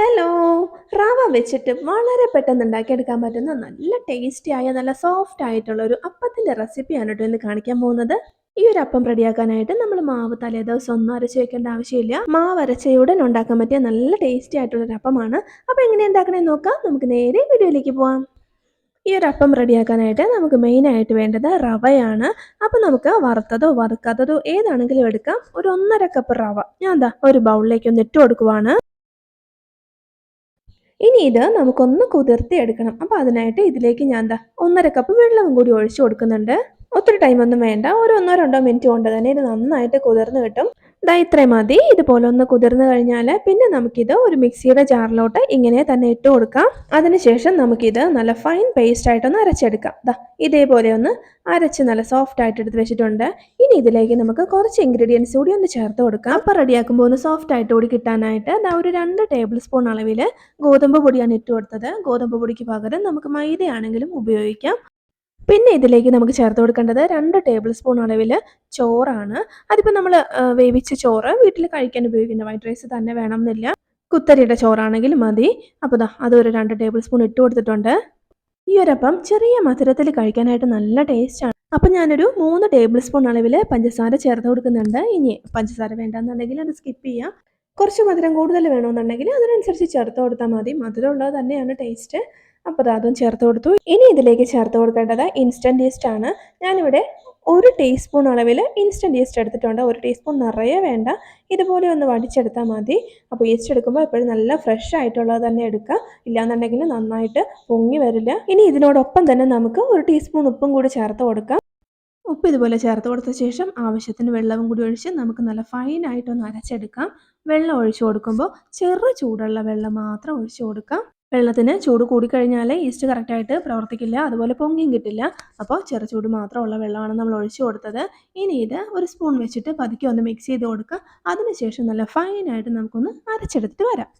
Hello. റവ വെച്ചിട്ട് വളരെ പെട്ടെന്ന് ഉണ്ടാക്കിയെടുക്കാൻ പറ്റുന്ന നല്ല ടേസ്റ്റി ആയ നല്ല സോഫ്റ്റ് ആയിട്ടുള്ള ഒരു അപ്പത്തിന്റെ റെസിപ്പിയാണ് കേട്ടോ ഇന്ന് കാണിക്കാൻ പോകുന്നത്. ഈ ഒരു അപ്പം റെഡിയാക്കാനായിട്ട് നമ്മൾ മാവ് തലേ ദിവസം ഒന്നും അരച്ച് വെക്കേണ്ട ആവശ്യമില്ല. മാവ് അരച്ചയുടൻ ഉണ്ടാക്കാൻ പറ്റിയ നല്ല ടേസ്റ്റി ആയിട്ടുള്ള ഒരു അപ്പമാണ്. അപ്പോൾ എങ്ങനെ ഉണ്ടാക്കണേ നോക്കാം. നമുക്ക് നേരെ വീഡിയോയിലേക്ക് പോവാം. ഈ ഒരു അപ്പം റെഡിയാക്കാനായിട്ട് നമുക്ക് മെയിനായിട്ട് വേണ്ടത് റവയാണ്. അപ്പോൾ നമുക്ക് വറുത്തതോ വറുക്കാത്തതോ ഏതാണെങ്കിലും എടുക്കാം. ഒരു ഒന്നര കപ്പ് റവ. ഞാൻ എന്താ ഒരു ബൗളിലേക്ക് ഒന്ന് ഇട്ട് കൊടുക്കുവാണ്. ഇനി ഇത് നമുക്കൊന്ന് കുതിർത്തി എടുക്കണം അപ്പോൾ അതിനായിട്ട് ഇതിലേക്ക് ഞാൻ എന്താ ഒന്നര കപ്പ് വെള്ളവും കൂടി ഒഴിച്ചു കൊടുക്കുന്നുണ്ട്. ഒത്തിരി ടൈമൊന്നും വേണ്ട. ഒരു ഒന്നോ രണ്ടോ മിനിറ്റ് കൊണ്ട് തന്നെ ഇത് നന്നായിട്ട് കുതിർന്ന് കിട്ടും. ദാ ഇത്രയും മതി. ഇതുപോലെ ഒന്ന് കുതിർന്ന് കഴിഞ്ഞാൽ പിന്നെ നമുക്കിത് ഒരു മിക്സിയുടെ ജാറിലോട്ട് ഇങ്ങനെ തന്നെ ഇട്ട് കൊടുക്കാം. അതിനുശേഷം നമുക്കിത് നല്ല ഫൈൻ പേസ്റ്റ് ആയിട്ടൊന്ന് അരച്ചെടുക്കാം. ദാ ഇതേപോലെ ഒന്ന് അരച്ച് നല്ല സോഫ്റ്റ് ആയിട്ട് എടുത്ത് വെച്ചിട്ടുണ്ട്. ഇനി ഇതിലേക്ക് നമുക്ക് കുറച്ച് ഇൻഗ്രീഡിയൻസ് കൂടി ഒന്ന് ചേർത്ത് കൊടുക്കാം. അപ്പം റെഡിയാക്കുമ്പോൾ ഒന്ന് സോഫ്റ്റ് ആയിട്ട് കൂടി കിട്ടാനായിട്ട് ദാ ഒരു രണ്ട് ടേബിൾ സ്പൂൺ അളവിൽ ഗോതമ്പ് പൊടിയാണ് ഇട്ട് കൊടുത്തത്. ഗോതമ്പ് പൊടിക്ക് പകരം നമുക്ക് മൈദയാണെങ്കിലും ഉപയോഗിക്കാം. പിന്നെ ഇതിലേക്ക് നമുക്ക് ചേർത്ത് കൊടുക്കേണ്ടത് രണ്ട് ടേബിൾ സ്പൂൺ അളവിൽ ചോറാണ് അതിപ്പോൾ നമ്മൾ വേവിച്ച ചോറ് വീട്ടിൽ കഴിക്കാൻ ഉപയോഗിക്കുന്ന വൈറ്റ് റൈസ് തന്നെ വേണം എന്നില്ല കുത്തരിയുടെ ചോറാണെങ്കിൽ മതി. അപ്പോൾ ദാ അതൊരു രണ്ട് ടേബിൾ സ്പൂൺ ഇട്ട് കൊടുത്തിട്ടുണ്ട്. ഈ ഒരപ്പം ചെറിയ മധുരത്തിൽ കഴിക്കാനായിട്ട് നല്ല ടേസ്റ്റാണ് അപ്പം ഞാനൊരു മൂന്ന് ടേബിൾ സ്പൂൺ അളവിൽ പഞ്ചസാര ചേർത്ത് കൊടുക്കുന്നുണ്ട്. ഇനി പഞ്ചസാര വേണ്ടെന്നുണ്ടെങ്കിൽ അത് സ്കിപ്പ് ചെയ്യാം. കുറച്ച് മധുരം കൂടുതൽ വേണമെന്നുണ്ടെങ്കിൽ അതിനനുസരിച്ച് ചേർത്ത് കൊടുത്താൽ മതി. മധുരം ഉള്ളത് തന്നെയാണ് ടേസ്റ്റ് അപ്പോൾ അതും ചേർത്ത് കൊടുത്തു. ഇനി ഇതിലേക്ക് ചേർത്ത് കൊടുക്കേണ്ടത് ഇൻസ്റ്റന്റ് ഈസ്റ്റ് ആണ്. ഞാനിവിടെ ഒരു ടീസ്പൂൺ അളവിൽ ഇൻസ്റ്റന്റ് ഈസ്റ്റ് എടുത്തിട്ടുണ്ട്. ഒരു ടീസ്പൂൺ നിറയെ വേണ്ട. ഇതുപോലെ ഒന്ന് വടിച്ചെടുത്താൽ മതി. അപ്പോൾ ഈസ്റ്റ് എടുക്കുമ്പോൾ എപ്പോഴും നല്ല ഫ്രഷ് ആയിട്ടുള്ളത് തന്നെ എടുക്കുക. ഇല്ലാന്നുണ്ടെങ്കിൽ നന്നായിട്ട് പൊങ്ങി വരില്ല. ഇനി ഇതിനോടൊപ്പം തന്നെ നമുക്ക് ഒരു ടീസ്പൂൺ ഉപ്പും കൂടി ചേർത്ത് കൊടുക്കാം. ഉപ്പ് ഇതുപോലെ ചേർത്ത് കൊടുത്ത ശേഷം ആവശ്യത്തിന് വെള്ളവും കൂടി ഒഴിച്ച് നമുക്ക് നല്ല ഫൈനായിട്ടൊന്ന് അരച്ചെടുക്കാം. വെള്ളം ഒഴിച്ചു കൊടുക്കുമ്പോൾ ചെറു ചൂടുള്ള വെള്ളം മാത്രം ഒഴിച്ചു കൊടുക്കാം. വെള്ളത്തിന് ചൂട് കൂടിക്കഴിഞ്ഞാൽ ഈസ്റ്റ് കറക്റ്റായിട്ട് പ്രവർത്തിക്കില്ല അതുപോലെ പൊങ്ങിയും കിട്ടില്ല. അപ്പോൾ ചെറു ചൂട് മാത്രമുള്ള വെള്ളമാണ് നമ്മൾ ഒഴിച്ചു കൊടുത്തത്. ഇനി ഇത് ഒരു സ്പൂൺ വെച്ചിട്ട് പതുക്കി ഒന്ന് മിക്സ് ചെയ്ത് കൊടുക്കുക. അതിനുശേഷം നല്ല ഫൈനായിട്ട് നമുക്കൊന്ന് അരച്ചെടുത്തിട്ട് വരാം.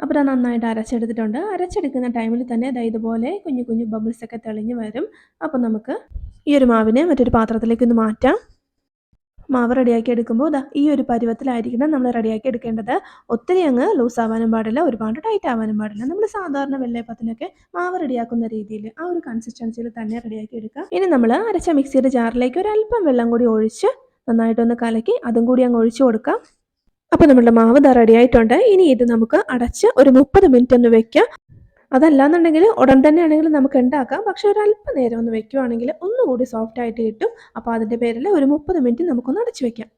അപ്പോൾ അത് നന്നായിട്ട് അരച്ചെടുത്തിട്ടുണ്ട്. അരച്ചെടുക്കുന്ന ടൈമിൽ തന്നെ ദാ ഇതുപോലെ കുഞ്ഞു കുഞ്ഞു ബബിൾസൊക്കെ തെളിഞ്ഞ് വരും. അപ്പോൾ നമുക്ക് ഈ ഒരു മാവിനെ മറ്റൊരു പാത്രത്തിലേക്ക് ഒന്ന് മാറ്റാം. മാവ് റെഡിയാക്കി എടുക്കുമ്പോൾ ഇതാ ഈ ഒരു പരുവത്തിലായിരിക്കണം നമ്മൾ റെഡിയാക്കി എടുക്കേണ്ടത്. ഒത്തിരി അങ്ങ് ലൂസ് ആവാനും പാടില്ല ഒരുപാട് ടൈറ്റ് ആവാനും പാടില്ല. നമ്മൾ സാധാരണ വെള്ളയപ്പത്തിനൊക്കെ മാവ് റെഡിയാക്കുന്ന രീതിയിൽ ആ ഒരു കൺസിസ്റ്റൻസിയിൽ തന്നെ റെഡിയാക്കി എടുക്കാം. ഇനി നമ്മൾ അരച്ച മിക്സിയുടെ ജാറിലേക്ക് ഒരല്പം വെള്ളം കൂടി ഒഴിച്ച് നന്നായിട്ടൊന്ന് കലക്കി അതും കൂടി അങ്ങ് ഒഴിച്ചു കൊടുക്കാം. അപ്പോൾ നമ്മുടെ മാവ് റെഡി ആയിട്ടുണ്ട് ഇനി ഇത് നമുക്ക് അടച്ച് ഒരു മുപ്പത് മിനിറ്റ് ഒന്ന് വെക്കാം. അതല്ലാന്നുണ്ടെങ്കിൽ ഉടൻ തന്നെ ആണെങ്കിൽ നമുക്ക് ഉണ്ടാക്കാം. പക്ഷെ ഒരു അല്പം നേരം ഒന്ന് വെക്കുവാണെങ്കിൽ ഒന്നുകൂടി സോഫ്റ്റ് ആയിട്ട് കിട്ടും. അപ്പോൾ അതിന്റെ പേരിൽ ഒരു മുപ്പത് മിനിറ്റ് നമുക്കൊന്ന് അടച്ചു വെക്കാം.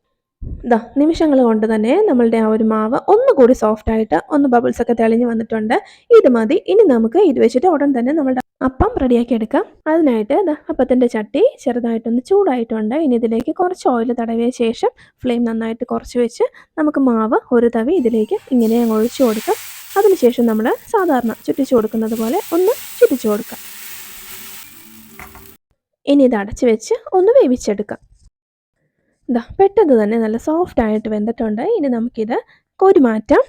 ഇതാ നിമിഷങ്ങൾ കൊണ്ട് തന്നെ നമ്മളുടെ ആ ഒരു മാവ് ഒന്നുകൂടി സോഫ്റ്റ് ആയിട്ട് ഒന്ന് ബബിൾസ് ഒക്കെ തെളിഞ്ഞ് വന്നിട്ടുണ്ട്. ഇത് മതി. ഇനി നമുക്ക് ഇത് വെച്ചിട്ട് ഉടൻ തന്നെ നമ്മളുടെ അപ്പം റെഡിയാക്കി എടുക്കാം. അതിനായിട്ട് അപ്പത്തിന്റെ ചട്ടി ചെറുതായിട്ടൊന്ന് ചൂടായിട്ടുണ്ട്. ഇനി ഇതിലേക്ക് കുറച്ച് ഓയിൽ തടവിയ ശേഷം ഫ്ലെയിം നന്നായിട്ട് കുറച്ച് വെച്ച് നമുക്ക് മാവ് ഒരു തവി ഇതിലേക്ക് ഇങ്ങനെ അങ്ങ് ഒഴിച്ചു കൊടുക്കാം. അതിനുശേഷം നമ്മൾ സാധാരണ ചുറ്റിച്ചു കൊടുക്കുന്നത് പോലെ ഒന്ന് ചുറ്റിച്ചു കൊടുക്കാം. ഇനി ഇത് അടച്ച് വെച്ച് ഒന്ന് വേവിച്ചെടുക്കാം. ഇതാ പെട്ടെന്ന് തന്നെ നല്ല സോഫ്റ്റ് ആയിട്ട് വെന്തിട്ടുണ്ട്. ഇനി നമുക്കിത് കോരി മാറ്റാം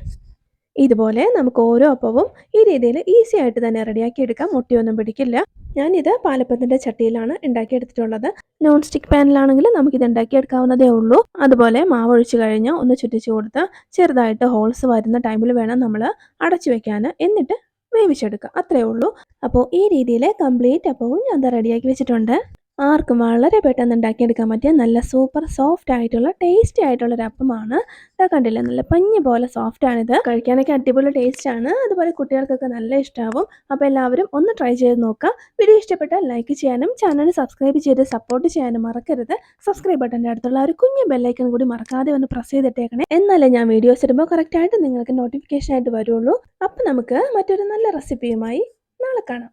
ഇതുപോലെ നമുക്ക് ഓരോ അപ്പവും ഈ രീതിയിൽ ഈസി ആയിട്ട് തന്നെ റെഡിയാക്കി എടുക്കാം മുട്ടിയൊന്നും പിടിക്കില്ല. ഞാനിത് പാലപ്പത്തിന്റെ ചട്ടിയിലാണ് ഉണ്ടാക്കിയെടുത്തിട്ടുള്ളത്. നോൺ സ്റ്റിക്ക് പാനിലാണെങ്കിൽ നമുക്കിത് ഉണ്ടാക്കിയെടുക്കാവുന്നതേ ഉള്ളൂ. അതുപോലെ മാവ് ഒഴിച്ചു കഴിഞ്ഞ് ഒന്ന് ചുറ്റിച്ചു കൊടുത്ത് ചെറുതായിട്ട് ഹോൾസ് വരുന്ന ടൈമിൽ വേണം നമ്മൾ അടച്ചു വെക്കാൻ. എന്നിട്ട് വേവിച്ചെടുക്കുക. അത്രയേ ഉള്ളൂ. അപ്പോൾ ഈ രീതിയിൽ കംപ്ലീറ്റ് അപ്പവും ഞാൻ റെഡിയാക്കി വെച്ചിട്ടുണ്ട്. ആർക്കും വളരെ പെട്ടെന്ന് ഉണ്ടാക്കിയെടുക്കാൻ പറ്റിയ നല്ല സൂപ്പർ സോഫ്റ്റ് ആയിട്ടുള്ള ടേസ്റ്റി ആയിട്ടുള്ള ഒരു അപ്പമാണ്. ഇതാ കണ്ടില്ലേ നല്ല പഞ്ഞ് പോലെ സോഫ്റ്റ് ആണിത്. കഴിക്കാനൊക്കെ അടിപൊളി ടേസ്റ്റ് ആണ്. അതുപോലെ കുട്ടികൾക്കൊക്കെ നല്ല ഇഷ്ടമാവും അപ്പോൾ എല്ലാവരും ഒന്ന് ട്രൈ ചെയ്ത് നോക്കുക വീഡിയോ ഇഷ്ടപ്പെട്ടാൽ ലൈക്ക് ചെയ്യാനും ചാനൽ സബ്സ്ക്രൈബ് ചെയ്ത് സപ്പോർട്ട് ചെയ്യാനും മറക്കരുത്. സബ്സ്ക്രൈബ് ബട്ടന്റെ അടുത്തുള്ള ഒരു കുഞ്ഞു ബെല്ലൈക്കൺ കൂടി മറക്കാതെ ഒന്ന് പ്രസ് ചെയ്തിട്ടേക്കണേ. എന്നാലേ ഞാൻ വീഡിയോസ് ഇടുമ്പോൾ കറക്റ്റായിട്ട് നിങ്ങൾക്ക് നോട്ടിഫിക്കേഷൻ ആയിട്ട് വരുള്ളൂ. അപ്പോൾ നമുക്ക് മറ്റൊരു നല്ല റെസിപ്പിയുമായി നാളെ കാണാം.